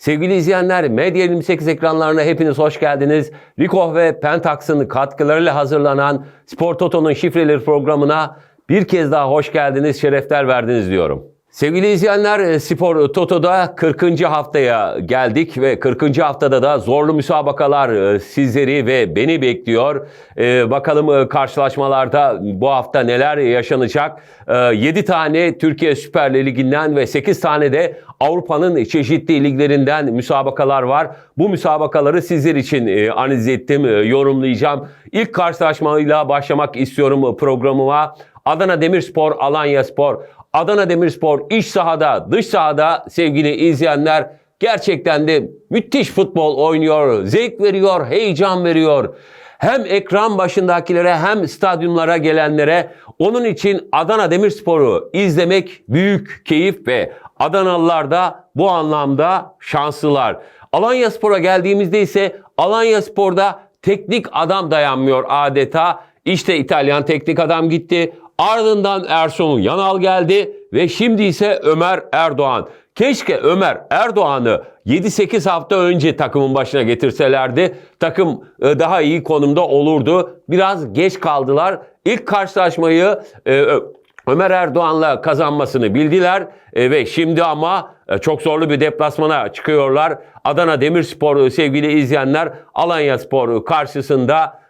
Sevgili izleyenler, Medya 28 ekranlarına hepiniz hoş geldiniz. Rikoh ve Pentax'ın katkılarıyla hazırlanan Spor Toto'nun şifreleri programına bir kez daha hoş geldiniz, şerefler verdiniz diyorum. Sevgili izleyenler, e, Spor Toto'da 40. haftaya geldik ve 40. haftada da zorlu müsabakalar e, sizleri ve beni bekliyor. E, Bakalım e, karşılaşmalarda bu hafta neler yaşanacak? 7 tane Türkiye Süper Ligi'nden ve 8 tane de Avrupa'nın çeşitli liglerinden müsabakalar var. Bu müsabakaları sizler için e, analiz ettim, yorumlayacağım. İlk karşılaşmayla başlamak istiyorum programıma. Adana Demirspor, Alanya Spor. Adana Demirspor iç sahada, dış sahada sevgili izleyenler gerçekten de müthiş futbol oynuyor. Zevk veriyor, heyecan veriyor. Hem ekran başındakilere hem stadyumlara gelenlere onun için Adana Demirspor'u izlemek büyük keyif ve Adanalılar da bu anlamda şanslılar. Alanya Spor'a geldiğimizde ise Alanya Spor'da teknik adam dayanmıyor adeta. İşte İtalyan teknik adam gitti. Ardından Ersun Yanal geldi ve şimdi ise Ömer Erdoğan. Keşke Ömer Erdoğan'ı 7-8 hafta önce takımın başına getirselerdi. Takım e, daha iyi konumda olurdu. Biraz geç kaldılar. İlk karşılaşmayı e, Ömer Erdoğan'la kazanmasını bildiler E, ve şimdi ama çok zorlu bir deplasmana çıkıyorlar. Adana Demirspor sevgili izleyenler Alanya Spor karşısında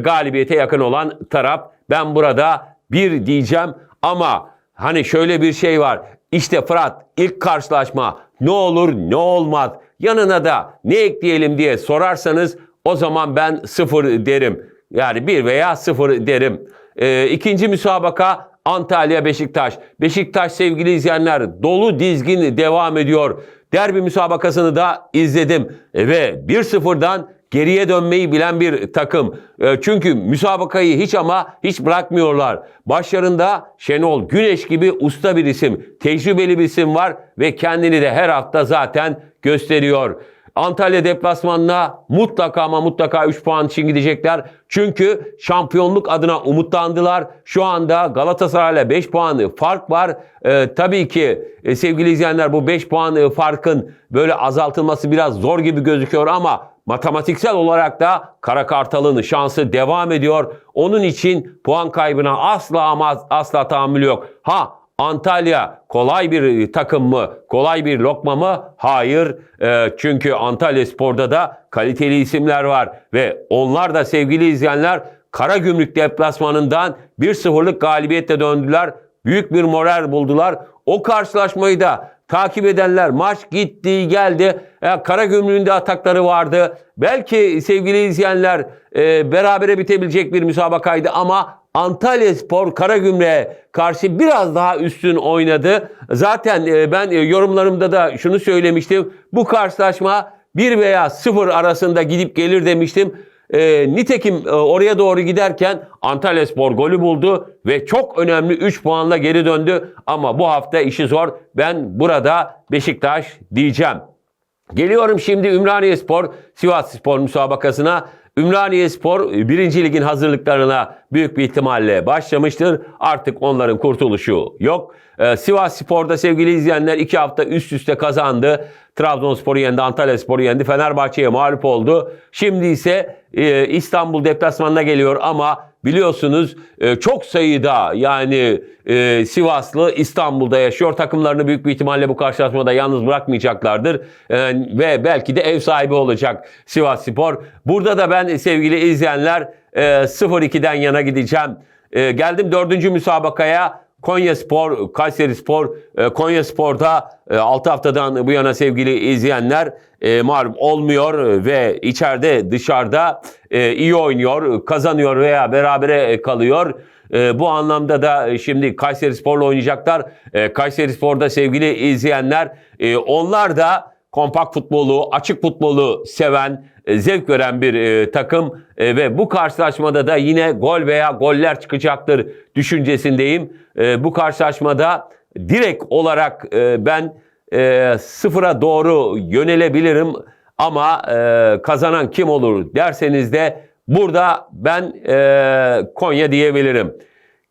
galibiyete yakın olan taraf. Ben burada bir diyeceğim ama hani şöyle bir şey var. İşte Fırat ilk karşılaşma ne olur ne olmaz yanına da ne ekleyelim diye sorarsanız o zaman ben sıfır derim. Yani bir veya sıfır derim. Ee, ikinci müsabaka Antalya Beşiktaş. Beşiktaş sevgili izleyenler dolu dizgin devam ediyor. Derbi müsabakasını da izledim ve 1-0'dan geriye dönmeyi bilen bir takım. E, Çünkü müsabakayı hiç ama hiç bırakmıyorlar. Başlarında Şenol Güneş gibi usta bir isim, tecrübeli bir isim var ve kendini de her hafta zaten gösteriyor. Antalya deplasmanına mutlaka ama mutlaka 3 puan için gidecekler. Çünkü şampiyonluk adına umutlandılar. Şu anda Galatasaray'la 5 puan fark var. Ee, tabii ki e, sevgili izleyenler bu 5 puan e, farkın böyle azaltılması biraz zor gibi gözüküyor ama matematiksel olarak da Kara Kartal'ın şansı devam ediyor. Onun için puan kaybına asla ama asla tahammül yok. Ha Antalya kolay bir takım mı? Kolay bir lokma mı? Hayır. Ee, çünkü Antalya Spor'da da kaliteli isimler var. Ve onlar da sevgili izleyenler Karagümrük deplasmanından 1-0'lık galibiyetle döndüler. Büyük bir moral buldular. O karşılaşmayı da takip edenler maç gitti geldi. E, Karagümrük'ün de atakları vardı. Belki sevgili izleyenler e, berabere bitebilecek bir müsabakaydı ama Antalya Spor Karagümrük'e karşı biraz daha üstün oynadı. Zaten e, ben e, yorumlarımda da şunu söylemiştim. Bu karşılaşma 1 veya 0 arasında gidip gelir demiştim. E, nitekim e, oraya doğru giderken Antalya Spor golü buldu ve çok önemli 3 puanla geri döndü. Ama bu hafta işi zor. Ben burada Beşiktaş diyeceğim. Geliyorum şimdi Ümraniye Spor, Sivas Spor müsabakasına. Ümraniye Spor 1. Ligin hazırlıklarına büyük bir ihtimalle başlamıştır. Artık onların kurtuluşu yok. Ee, Sivas Spor'da sevgili izleyenler 2 hafta üst üste kazandı. Trabzonspor'u yendi, Antalya Spor'u yendi, Fenerbahçe'ye mağlup oldu. Şimdi ise e, İstanbul deplasmanına geliyor ama biliyorsunuz e, çok sayıda yani e, Sivaslı İstanbul'da yaşıyor. Takımlarını büyük bir ihtimalle bu karşılaşmada yalnız bırakmayacaklardır. E, ve belki de ev sahibi olacak Sivas Spor. Burada da ben sevgili izleyenler e, 0-2'den yana gideceğim. Geldim dördüncü müsabakaya. Konya Spor, Kayseri Spor, e, Konya Spor'da 6 haftadan bu yana sevgili izleyenler e, mağlup olmuyor ve içeride dışarıda e, iyi oynuyor, kazanıyor veya berabere kalıyor. E, bu anlamda da şimdi Kayseri Spor'la oynayacaklar. E, Kayseri Spor'da sevgili izleyenler e, onlar da kompakt futbolu, açık futbolu seven, e, zevk veren bir e, takım E, ve bu karşılaşmada da yine gol veya goller çıkacaktır düşüncesindeyim. E, bu karşılaşmada direkt olarak e, ben e, sıfıra doğru yönelebilirim ama e, kazanan kim olur derseniz de burada ben e, Konya diyebilirim.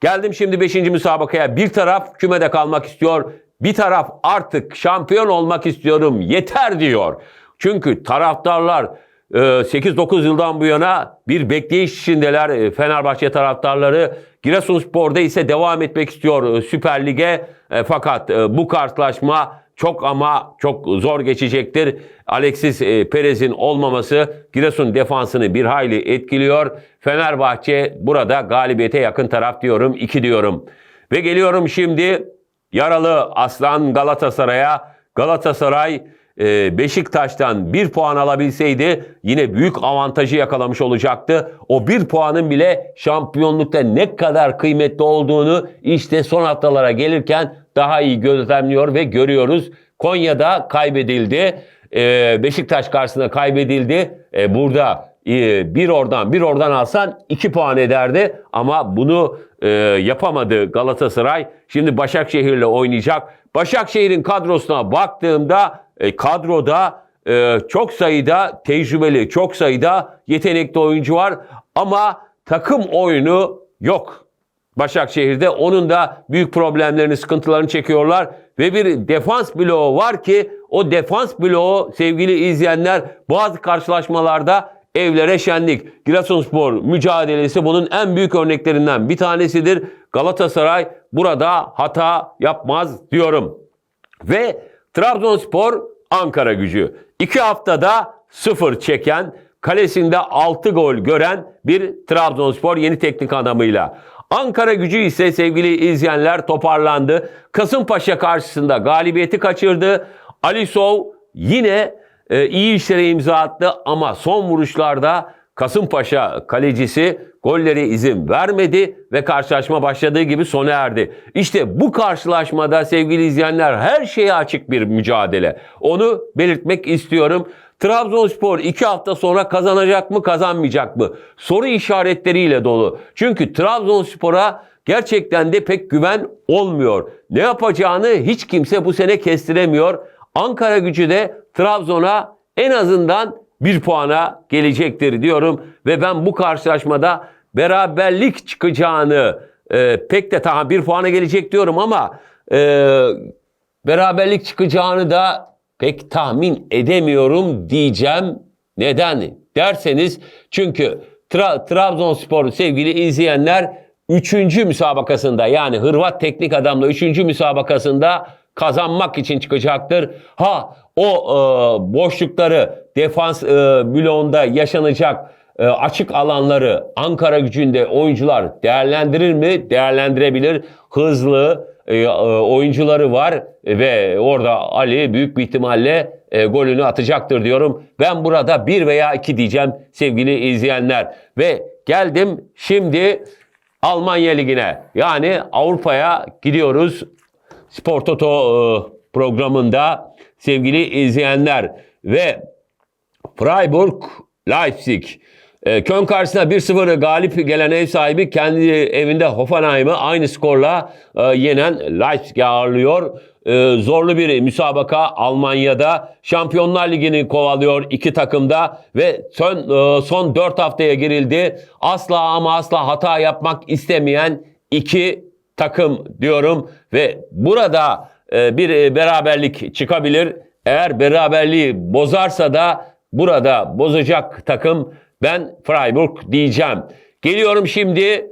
Geldim şimdi 5. müsabakaya. Bir taraf kümede kalmak istiyor. Bir taraf artık şampiyon olmak istiyorum yeter diyor. Çünkü taraftarlar e, 8-9 yıldan bu yana bir bekleyiş içindeler e, Fenerbahçe taraftarları. Giresunspor'da ise devam etmek istiyor e, Süper Lig'e. E, Fakat e, bu karşılaşma çok ama çok zor geçecektir. Alexis Perez'in olmaması Giresun defansını bir hayli etkiliyor. Fenerbahçe burada galibiyete yakın taraf diyorum. 2 diyorum. Ve geliyorum şimdi yaralı Aslan Galatasaray'a. Galatasaray e, Beşiktaş'tan bir puan alabilseydi yine büyük avantajı yakalamış olacaktı. O bir puanın bile şampiyonlukta ne kadar kıymetli olduğunu işte son haftalara gelirken daha iyi gözlemliyor ve görüyoruz. Konya'da kaybedildi. E, Beşiktaş karşısında kaybedildi. E, burada e, bir oradan bir oradan alsan iki puan ederdi ama bunu e, yapamadı Galatasaray. Şimdi Başakşehir'le oynayacak. Başakşehir'in kadrosuna baktığımda e, kadroda e, çok sayıda tecrübeli, çok sayıda yetenekli oyuncu var ama takım oyunu yok. Başakşehir'de onun da büyük problemlerini, sıkıntılarını çekiyorlar ve bir defans bloğu var ki o defans bloğu sevgili izleyenler bazı karşılaşmalarda evlere şenlik. Giresunspor mücadelesi bunun en büyük örneklerinden bir tanesidir. Galatasaray burada hata yapmaz diyorum. Ve Trabzonspor Ankara gücü. İki haftada sıfır çeken, kalesinde 6 gol gören bir Trabzonspor yeni teknik adamıyla. Ankara gücü ise sevgili izleyenler toparlandı. Kasımpaşa karşısında galibiyeti kaçırdı. Alisov yine e, iyi işlere imza attı ama son vuruşlarda Kasımpaşa kalecisi golleri izin vermedi ve karşılaşma başladığı gibi sona erdi. İşte bu karşılaşmada sevgili izleyenler her şeye açık bir mücadele. Onu belirtmek istiyorum. Trabzonspor iki hafta sonra kazanacak mı kazanmayacak mı? Soru işaretleriyle dolu. Çünkü Trabzonspor'a gerçekten de pek güven olmuyor. Ne yapacağını hiç kimse bu sene kestiremiyor. Ankara gücü de Trabzon'a en azından bir puana gelecektir diyorum. Ve ben bu karşılaşmada beraberlik çıkacağını e, pek de tamam bir puana gelecek diyorum ama e, beraberlik çıkacağını da pek tahmin edemiyorum diyeceğim. Neden derseniz çünkü Tra- Trabzonspor sevgili izleyenler 3. müsabakasında yani Hırvat teknik adamla 3. müsabakasında kazanmak için çıkacaktır. Ha o e, boşlukları defans e, bloğunda yaşanacak e, açık alanları Ankara gücünde oyuncular değerlendirir mi? Değerlendirebilir. Hızlı e, e, oyuncuları var ve orada Ali büyük bir ihtimalle e, golünü atacaktır diyorum. Ben burada bir veya iki diyeceğim sevgili izleyenler. Ve geldim şimdi Almanya Ligi'ne yani Avrupa'ya gidiyoruz. Spor Toto e, programında sevgili izleyenler ve Freiburg Leipzig e, Köln karşısında 1-0 galip gelen ev sahibi kendi evinde Hoffenheim'ı aynı skorla e, yenen Leipzig'i ağırlıyor. E, zorlu bir müsabaka Almanya'da. Şampiyonlar Ligi'ni kovalıyor iki takımda ve son, e, son 4 haftaya girildi. Asla ama asla hata yapmak istemeyen iki takım diyorum ve burada e, bir e, beraberlik çıkabilir. Eğer beraberliği bozarsa da burada bozacak takım ben Freiburg diyeceğim. Geliyorum şimdi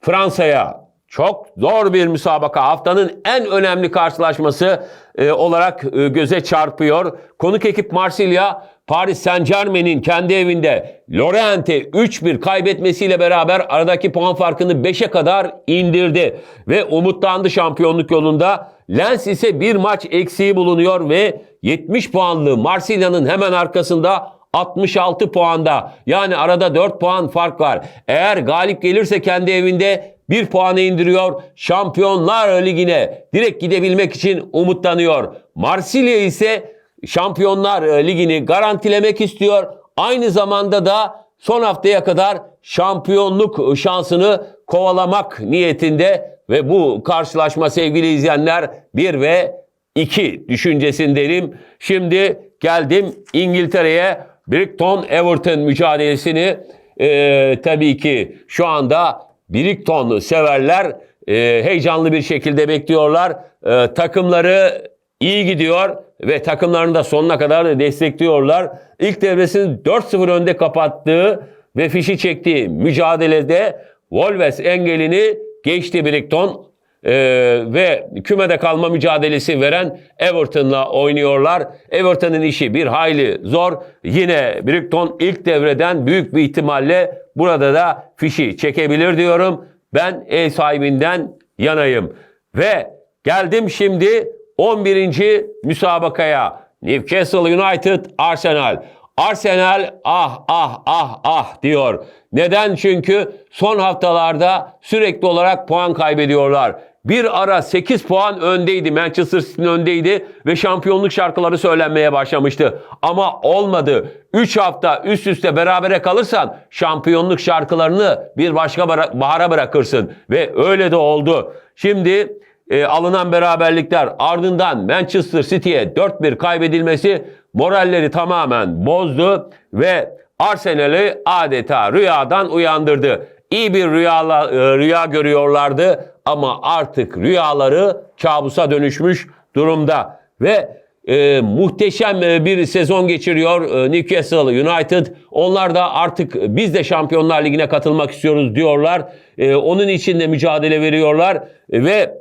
Fransa'ya. Çok zor bir müsabaka. Haftanın en önemli karşılaşması e, olarak e, göze çarpıyor. Konuk ekip Marsilya Paris Saint Germain'in kendi evinde Lorient'e 3-1 kaybetmesiyle beraber aradaki puan farkını 5'e kadar indirdi. Ve umutlandı şampiyonluk yolunda. Lens ise bir maç eksiği bulunuyor ve 70 puanlı Marsilya'nın hemen arkasında 66 puanda. Yani arada 4 puan fark var. Eğer galip gelirse kendi evinde 1 puanı indiriyor. Şampiyonlar Ligi'ne direkt gidebilmek için umutlanıyor. Marsilya ise Şampiyonlar Ligi'ni garantilemek istiyor. Aynı zamanda da son haftaya kadar şampiyonluk şansını kovalamak niyetinde ve bu karşılaşma sevgili izleyenler 1 ve 2 düşüncesindenim. Şimdi geldim İngiltere'ye Brighton Everton mücadelesini e, tabii ki şu anda Brighton severler e, heyecanlı bir şekilde bekliyorlar. E, takımları iyi gidiyor ve takımlarını da sonuna kadar destekliyorlar. İlk devresini 4-0 önde kapattığı ve fişi çektiği mücadelede Wolves engelini geçti Brighton ee, ve kümede kalma mücadelesi veren Everton'la oynuyorlar. Everton'ın işi bir hayli zor. Yine Brighton ilk devreden büyük bir ihtimalle burada da fişi çekebilir diyorum. Ben ev sahibinden yanayım. Ve geldim şimdi 11. müsabakaya. Newcastle United Arsenal. Arsenal ah ah ah ah diyor. Neden? Çünkü son haftalarda sürekli olarak puan kaybediyorlar. Bir ara 8 puan öndeydi. Manchester City'nin öndeydi ve şampiyonluk şarkıları söylenmeye başlamıştı. Ama olmadı. 3 hafta üst üste berabere kalırsan şampiyonluk şarkılarını bir başka bahara bırakırsın. Ve öyle de oldu. Şimdi e, alınan beraberlikler ardından Manchester City'ye 4-1 kaybedilmesi moralleri tamamen bozdu ve Arsenal'i adeta rüyadan uyandırdı. İyi bir rüyala, e, rüya görüyorlardı ama artık rüyaları kabusa dönüşmüş durumda ve e, muhteşem e, bir sezon geçiriyor e, Newcastle United. Onlar da artık biz de Şampiyonlar Ligi'ne katılmak istiyoruz diyorlar. E, onun için de mücadele veriyorlar ve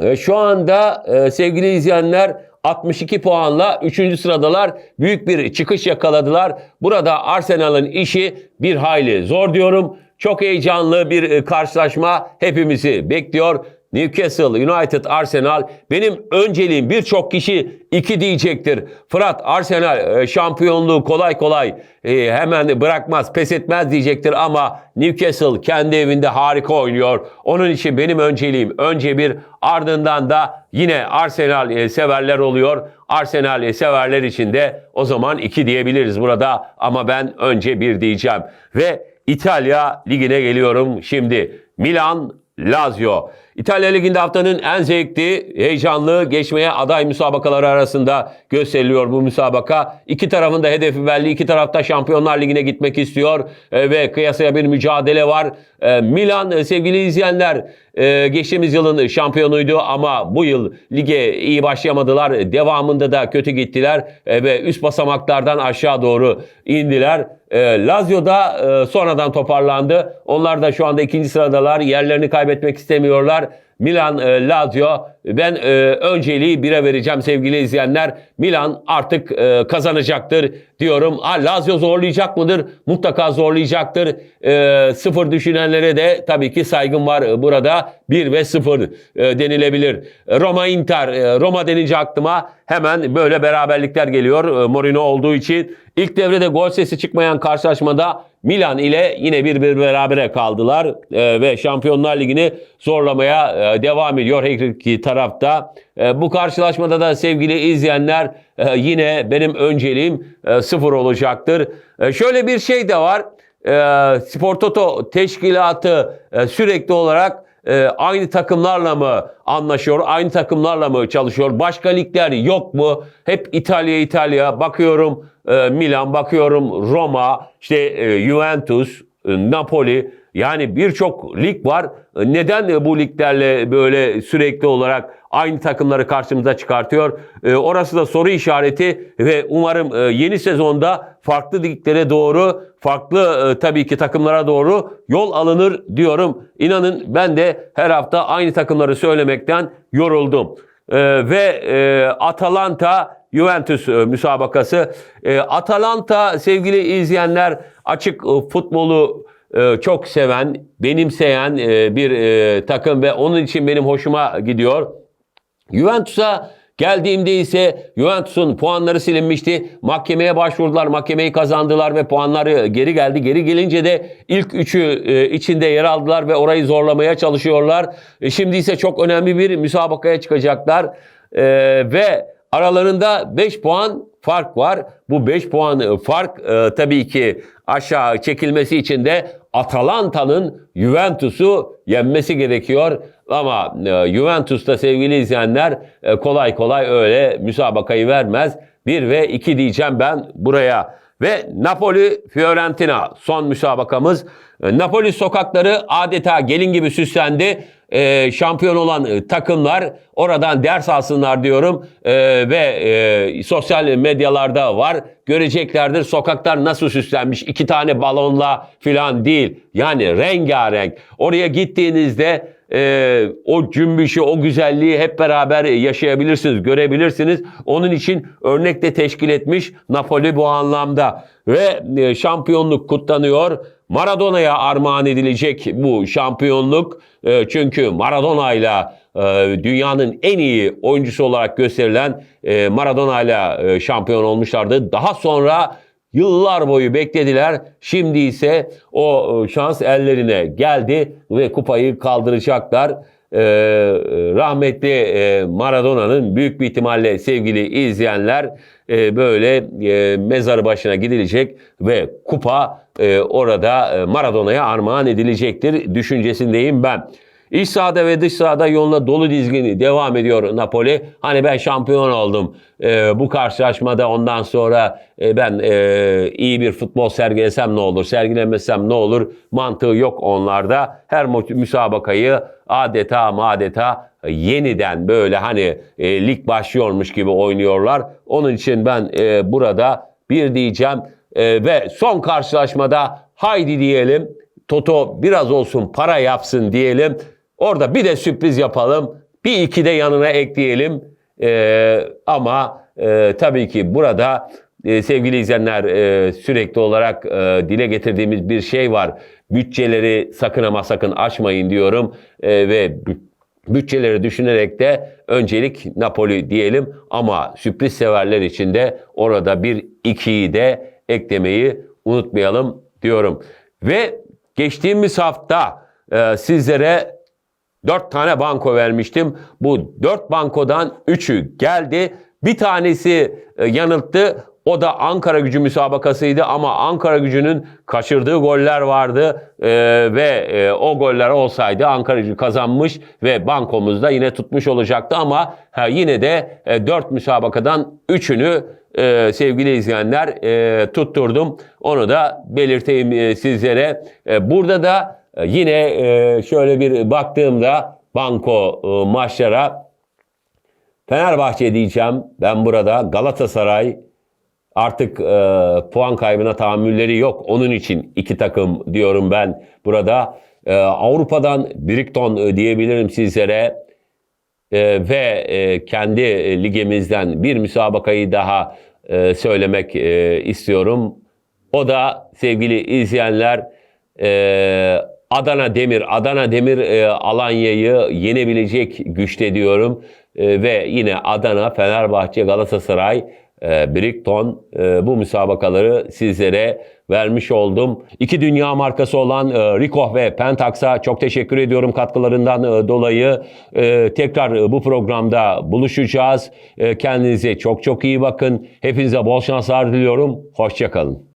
e, Şu anda e, sevgili izleyenler 62 puanla 3. sıradalar. Büyük bir çıkış yakaladılar. Burada Arsenal'ın işi bir hayli zor diyorum. Çok heyecanlı bir e, karşılaşma hepimizi bekliyor. Newcastle United Arsenal benim önceliğim birçok kişi iki diyecektir. Fırat Arsenal e, şampiyonluğu kolay kolay e, hemen bırakmaz pes etmez diyecektir ama Newcastle kendi evinde harika oynuyor. Onun için benim önceliğim önce bir ardından da yine Arsenal e, severler oluyor. Arsenal severler için de o zaman iki diyebiliriz burada ama ben önce bir diyeceğim. Ve İtalya Ligi'ne geliyorum şimdi. Milan Lazio. İtalya Ligi'nde haftanın en zevkli, heyecanlı, geçmeye aday müsabakaları arasında gösteriliyor bu müsabaka. İki tarafın da hedefi belli. İki tarafta Şampiyonlar Ligi'ne gitmek istiyor e, ve kıyasaya bir mücadele var. E, Milan e, sevgili izleyenler geçtiğimiz yılın şampiyonuydu ama bu yıl lige iyi başlayamadılar. Devamında da kötü gittiler ve üst basamaklardan aşağı doğru indiler. E, Lazio da e, sonradan toparlandı. Onlar da şu anda ikinci sıradalar. Yerlerini kaybetmek istemiyorlar. Milan, e, Lazio. Ben e, önceliği bire vereceğim sevgili izleyenler. Milan artık e, kazanacaktır diyorum. Ha, Lazio zorlayacak mıdır? Mutlaka zorlayacaktır. E, sıfır düşünenlere de tabii ki saygım var e, burada. 1 ve 0 e, denilebilir. Roma Inter, e, Roma denince aklıma hemen böyle beraberlikler geliyor. E, Mourinho olduğu için. İlk devrede gol sesi çıkmayan karşılaşmada Milan ile yine bir bir berabere kaldılar E, ve Şampiyonlar Ligi'ni zorlamaya e, devam ediyor her iki tarafta. E, bu karşılaşmada da sevgili izleyenler e, yine benim önceliğim e, sıfır olacaktır. E, şöyle bir şey de var. E, Spor Toto teşkilatı e, sürekli olarak e, aynı takımlarla mı anlaşıyor, aynı takımlarla mı çalışıyor? Başka ligler yok mu? Hep İtalya İtalya bakıyorum e, Milan, bakıyorum Roma, işte e, Juventus, e, Napoli. Yani birçok lig var. E, Neden bu liglerle böyle sürekli olarak aynı takımları karşımıza çıkartıyor? Orası da soru işareti ve umarım yeni sezonda farklı liglere doğru, farklı tabii ki takımlara doğru yol alınır diyorum. İnanın ben de her hafta aynı takımları söylemekten yoruldum. Ve Atalanta Juventus e, müsabakası. E, Atalanta sevgili izleyenler açık e, futbolu çok seven, benimseyen e, bir takım ve onun için benim hoşuma gidiyor. Juventus'a geldiğimde ise Juventus'un puanları silinmişti. Mahkemeye başvurdular, mahkemeyi kazandılar ve puanları geri geldi. Geri gelince de ilk üçü içinde yer aldılar ve orayı zorlamaya çalışıyorlar. Şimdi ise çok önemli bir müsabakaya çıkacaklar. Ve aralarında 5 puan fark var. Bu 5 puan fark e, tabii ki aşağı çekilmesi için de Atalanta'nın Juventus'u yenmesi gerekiyor. Ama e, Juventus'ta sevgili izleyenler e, kolay kolay öyle müsabakayı vermez. 1 ve 2 diyeceğim ben buraya. Ve Napoli Fiorentina son müsabakamız. E, Napoli sokakları adeta gelin gibi süslendi. E, şampiyon olan e, takımlar oradan ders alsınlar diyorum. E, ve e, sosyal medyalarda var. Göreceklerdir sokaklar nasıl süslenmiş iki tane balonla filan değil. Yani rengarenk. Oraya gittiğinizde e, o cümbüşü, o güzelliği hep beraber yaşayabilirsiniz, görebilirsiniz. Onun için örnek de teşkil etmiş Napoli bu anlamda. Ve e, şampiyonluk kutlanıyor. Maradona'ya armağan edilecek bu şampiyonluk. E, çünkü Maradona ile e, dünyanın en iyi oyuncusu olarak gösterilen e, Maradona ile e, şampiyon olmuşlardı. Daha sonra Yıllar boyu beklediler. Şimdi ise o e, şans ellerine geldi ve kupayı kaldıracaklar. Ee, rahmetli e, Maradona'nın büyük bir ihtimalle sevgili izleyenler e, böyle e, mezarı başına gidilecek ve kupa e, orada Maradona'ya armağan edilecektir düşüncesindeyim ben. İç sahada ve dış sahada yoluna dolu dizgini devam ediyor Napoli. Hani ben şampiyon oldum. Ee, bu karşılaşmada ondan sonra e, ben e, iyi bir futbol sergilesem ne olur, sergilemesem ne olur mantığı yok onlarda. Her müsabakayı adeta adeta yeniden böyle hani e, lig başlıyormuş gibi oynuyorlar. Onun için ben e, burada bir diyeceğim E, ve son karşılaşmada haydi diyelim. Toto biraz olsun para yapsın diyelim. Orada bir de sürpriz yapalım. Bir iki de yanına ekleyelim. Ee, ama e, tabii ki burada e, sevgili izleyenler e, sürekli olarak e, dile getirdiğimiz bir şey var. Bütçeleri sakın ama sakın aşmayın diyorum. E, ve bü- bütçeleri düşünerek de öncelik Napoli diyelim. Ama sürpriz severler için de orada bir ikiyi de eklemeyi unutmayalım diyorum. Ve geçtiğimiz hafta e, sizlere Dört tane banko vermiştim. Bu dört bankodan üçü geldi. Bir tanesi e, yanılttı. O da Ankara gücü müsabakasıydı ama Ankara gücünün kaçırdığı goller vardı E, ve e, o goller olsaydı Ankara gücü kazanmış ve bankomuzda yine tutmuş olacaktı ama ha, yine de e, 4 müsabakadan 3'ünü e, sevgili izleyenler e, tutturdum. Onu da belirteyim e, sizlere. E, burada da Yine e, şöyle bir baktığımda banko e, maçlara Fenerbahçe diyeceğim. Ben burada Galatasaray artık e, puan kaybına tahammülleri yok. Onun için iki takım diyorum ben burada. Avrupa'dan Brighton e, diyebilirim sizlere. Ve kendi ligimizden bir müsabakayı daha söylemek istiyorum. O da sevgili izleyenler Adana Demir. Adana Demir e, Alanya'yı yenebilecek güçte diyorum. E, ve yine Adana, Fenerbahçe, Galatasaray, e, Brighton e, bu müsabakaları sizlere vermiş oldum. İki dünya markası olan e, Rikoh ve Pentax'a çok teşekkür ediyorum katkılarından e, dolayı. E, tekrar e, bu programda buluşacağız. E, kendinize çok çok iyi bakın. Hepinize bol şanslar diliyorum. Hoşçakalın.